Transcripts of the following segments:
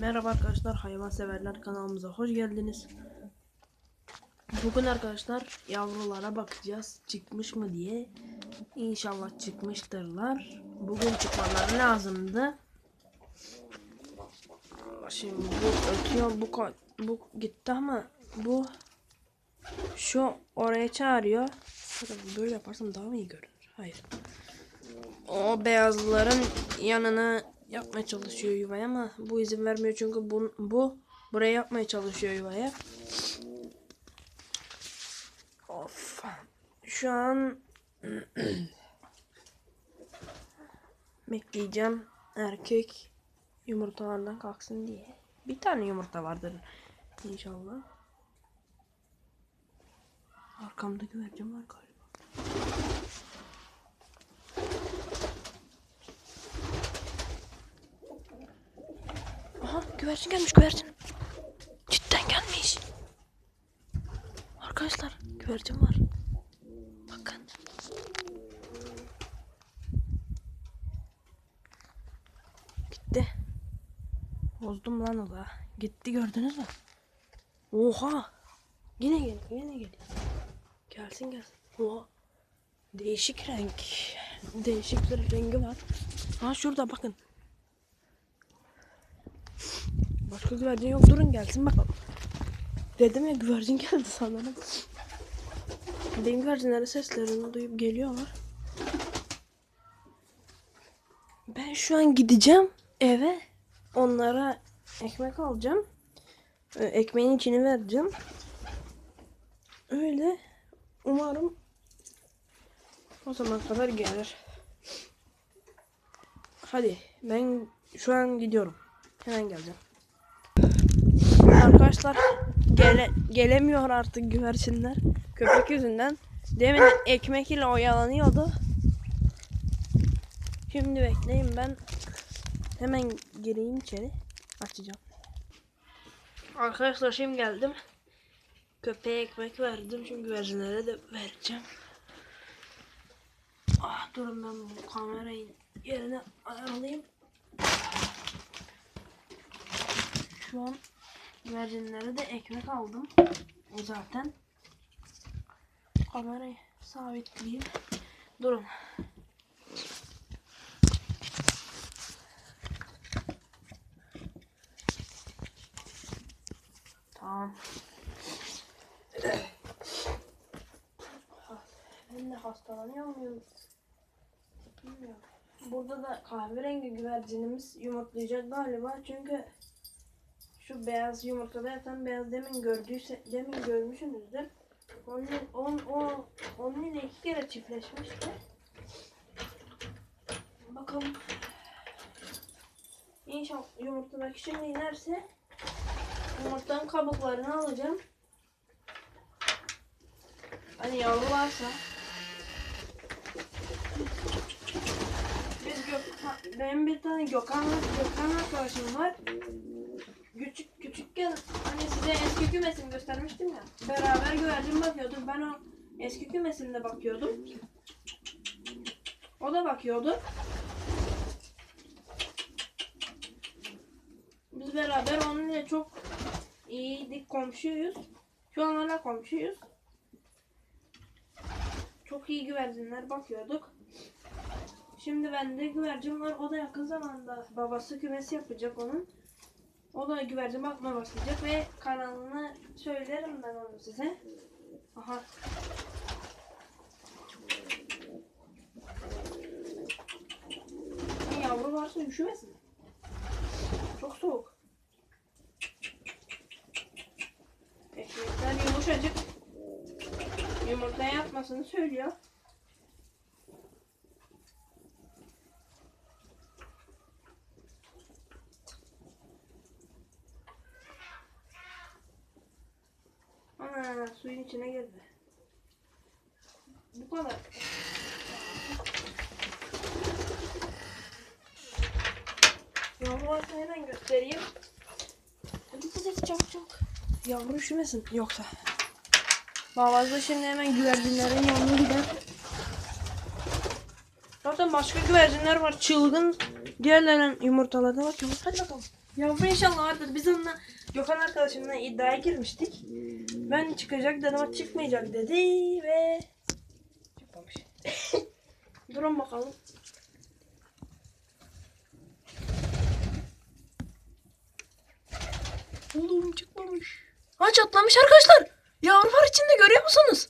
Merhaba arkadaşlar, hayvan severler kanalımıza hoş geldiniz. Bugün arkadaşlar yavrulara bakacağız çıkmış mı diye. İnşallah çıkmıştırlar. Bugün çıkmaları lazımdı. Şimdi bu ötüyor, bu bu gitti ama bu şu oraya çağırıyor. Böyle yaparsam daha mı iyi görünür? Hayır. O beyazların yanına yapmaya çalışıyor yuvaya ama bu izin vermiyor çünkü bu, bu buraya yapmaya çalışıyor yuvaya. Of. Şu an bekleyeceğim erkek yumurtalardan kalksın diye. Bir tane yumurta vardır inşallah. Arkamda güvercin var galiba. Aha güvercin gelmiş güvercin. Cidden gelmiş. Arkadaşlar güvercin var. Bakın. Gitti. Bozdum lan o da. Gitti gördünüz mü? Oha. Yine gel, yine gel. Gelsin gelsin. Oha. Değişik renk. Değişik bir rengi var. Ha şurada bakın. Başka güvercin yok. Durun gelsin bakalım. Dedim ya güvercin geldi sanırım. Benim güvercinlerin seslerini duyup geliyorlar. Ben şu an gideceğim eve. Onlara ekmek alacağım. Ee, Ekmeğin içini vereceğim. Öyle. Umarım o zaman kadar gelir. Hadi ben şu an gidiyorum. Hemen geleceğim. Arkadaşlar gele, gelemiyor artık güvercinler. Köpek yüzünden. Demin ekmek ile oyalanıyordu. Şimdi bekleyin ben hemen gireyim içeri. Açacağım. Arkadaşlar şimdi geldim. Köpeğe ekmek verdim. Şimdi güvercinlere de vereceğim. Ah durun ben bu kamerayı yerine ayarlayayım. Şu an güvercinlere de ekmek aldım. Zaten. Kamerayı sabitleyeyim. Durun. Tamam. Ben de hastalanıyor muyum? Bilmiyorum. Burada da kahverengi güvercinimiz yumurtlayacak galiba çünkü şu beyaz yumurtada yatan beyaz demin gördüyse demin görmüşsünüzdür. Onun, on, o, onun ile iki kere çiftleşmişti. Bakalım. İnşallah yumurtadaki şimdi inerse yumurtanın kabuklarını alacağım. Hani yavru varsa biz Gök, benim bir tane Gökhan, Gökhan arkadaşım var. Küçük küçükken hani size eski kümesimi göstermiştim ya. Beraber güvercin bakıyorduk. Ben o eski kümesinde bakıyordum. O da bakıyordu. Biz beraber onunla çok iyiydik, komşuyuz. Şu an hala komşuyuz. Çok iyi güvercinler bakıyorduk. Şimdi bende güvercin var. O da yakın zamanda babası kümesi yapacak onun. O da güvercin bakmaya başlayacak ve kanalını söylerim ben onu size. Aha. Bir Yavru varsa üşümesin. Çok soğuk. Ekmekler yumuşacık. Yumurtaya yapmasını söylüyor. Suyun içine girdi. Bu kadar. Yavru varsa hemen göstereyim. Hadi hadi çabuk çabuk. Yavru üşümesin yoksa. Babası şimdi hemen güvercinlerin yanına gider. Zaten başka güvercinler var. Çılgın Diğerlerinin yumurtalarına bakıyorum. Hadi bakalım. Yavru inşallah vardır. Biz onunla Gökhan arkadaşımla iddiaya girmiştik. Ben çıkacak dedim ama çıkmayacak dedi ve çıkmamış. Durun bakalım. Oğlum çıkmamış. Ha çatlamış arkadaşlar. Yavru var içinde görüyor musunuz?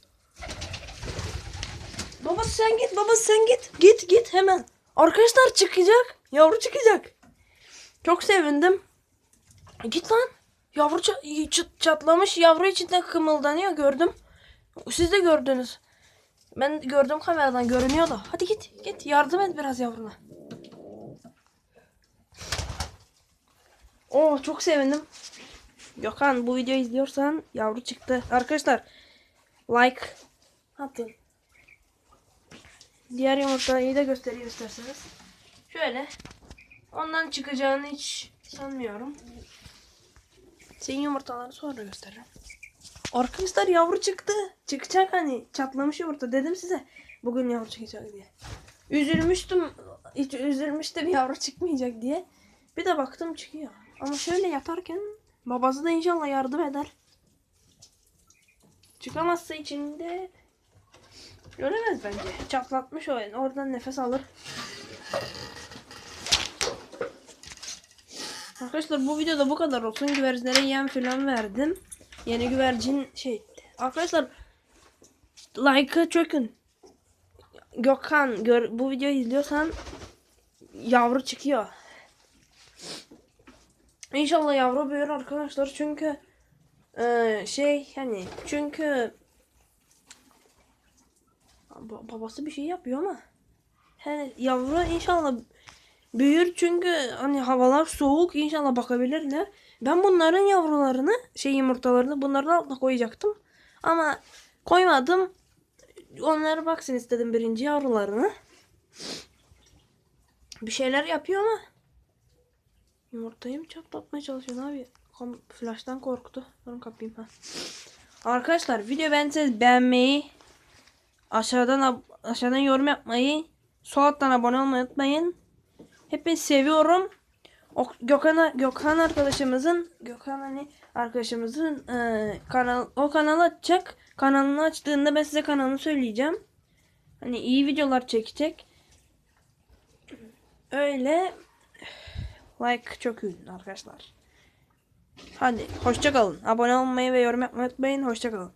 Babası sen git, babası sen git. Git git hemen. Arkadaşlar çıkacak. Yavru çıkacak. Çok sevindim. Git lan. Yavru ça- ç- çatlamış. Yavru içinde kımıldanıyor gördüm. Siz de gördünüz. Ben gördüm kameradan görünüyor da. Hadi git git yardım et biraz yavruna. Oh çok sevindim. Gökhan bu videoyu izliyorsan yavru çıktı. Arkadaşlar like atın. Diğer yumurtayı da göstereyim isterseniz. Şöyle. Ondan çıkacağını hiç sanmıyorum. Senin yumurtalarını sonra gösteririm. Arkadaşlar yavru çıktı. Çıkacak hani. Çatlamış yumurta. Dedim size. Bugün yavru çıkacak diye. Üzülmüştüm. Hiç üzülmüştüm yavru çıkmayacak diye. Bir de baktım çıkıyor. Ama şöyle yatarken babası da inşallah yardım eder. Çıkamazsa içinde Göremez bence. Çatlatmış o. Oradan nefes alır. Arkadaşlar bu videoda bu kadar olsun. Güvercinlere yem falan verdim. Yeni güvercin şey. Arkadaşlar like'ı çökün. Gökhan gör, bu videoyu izliyorsan yavru çıkıyor. İnşallah yavru büyür arkadaşlar çünkü eee, şey hani çünkü Ba- babası bir şey yapıyor ama. He, yavru inşallah büyür çünkü hani havalar soğuk inşallah bakabilirler. Ben bunların yavrularını şey yumurtalarını bunların altına koyacaktım. Ama koymadım. Onlara baksın istedim birinci yavrularını. Bir şeyler yapıyor ama yumurtayı mı çatlatmaya çalışıyor abi? Flash'tan korktu. Durun kapayım ha. Arkadaşlar video beğendiyseniz beğenmeyi Aşağıdan aşağıdan yorum yapmayı, sol alttan abone olmayı unutmayın. Hepinizi seviyorum. Gökhan Gökhan arkadaşımızın Gökhan hani arkadaşımızın e, kanal o kanalı açacak. Kanalını açtığında ben size kanalını söyleyeceğim. Hani iyi videolar çekecek. Öyle like çok ünlü arkadaşlar. Hadi hoşça kalın. Abone olmayı ve yorum yapmayı unutmayın. Hoşça kalın.